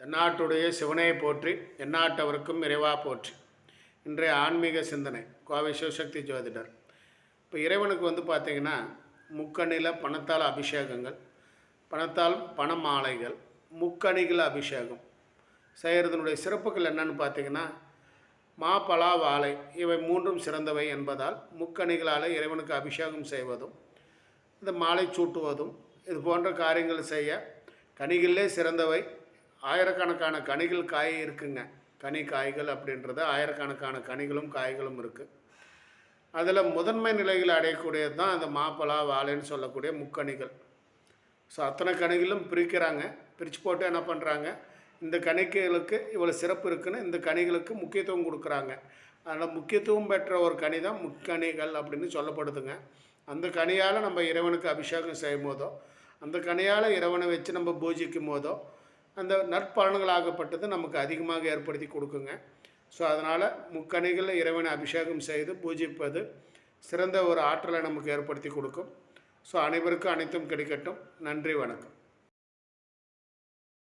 தென்னாட்டுடைய சிவனையை போற்றி எந்நாட்டவருக்கும் இறைவா போற்றி. இன்றைய ஆன்மீக சிந்தனை கோவை சிவசக்தி ஜோதிடர். இப்போ இறைவனுக்கு வந்து பார்த்திங்கன்னா முக்கணில பணத்தால் அபிஷேகங்கள் பணத்தால் பண மாலைகள் முக்கணிகள் அபிஷேகம். செய்கிறதுனுடைய சிறப்புகள் என்னன்னு பார்த்தீங்கன்னா மா பலா வாழை இவை மூன்றும் சிறந்தவை என்பதால் முக்கணிகளால் இறைவனுக்கு அபிஷேகம் செய்வதும் இந்த மாலை சூட்டுவதும் இது போன்ற காரியங்கள் செய்ய கனிகளிலே சிறந்தவை. ஆயிரக்கணக்கான கனிகள் காய் இருக்குங்க. கனி காய்கள் அப்படின்றது ஆயிரக்கணக்கான கனிகளும் காய்களும் இருக்குது அதில் முதன்மை நிலையில் அடையக்கூடியது தான் அந்த மாப்பலா வாழைன்னு சொல்லக்கூடிய முக்கணிகள் ஸோ அத்தனை கனிகளும் பிரிக்கிறாங்க. பிரித்து போட்டு என்ன பண்ணுறாங்க இந்த கணிகளுக்கு இவ்வளோ சிறப்பு இருக்குன்னு இந்த கனிகளுக்கு முக்கியத்துவம் கொடுக்குறாங்க. அதனால் முக்கியத்துவம் பெற்ற ஒரு கனி தான் முக்கணிகள் அப்படின்னு சொல்லப்படுதுங்க. அந்த கனியால் நம்ம இறைவனுக்கு அபிஷேகம் செய்யும் போதோ அந்த கனியால் இறைவனை வச்சு நம்ம பூஜிக்கும் போதோ அந்த நற்பலன்களாகப்பட்டது நமக்கு அதிகமாக ஏற்படுத்தி கொடுக்குங்க. ஸோ அதனால் முக்கணிகளில் இறைவனை அபிஷேகம் செய்து பூஜிப்பது சிறந்த ஒரு ஆற்றலை நமக்கு ஏற்படுத்தி கொடுக்கும். ஸோ அனைவருக்கும் அனைத்தும் கிடைக்கட்டும். நன்றி வணக்கம்.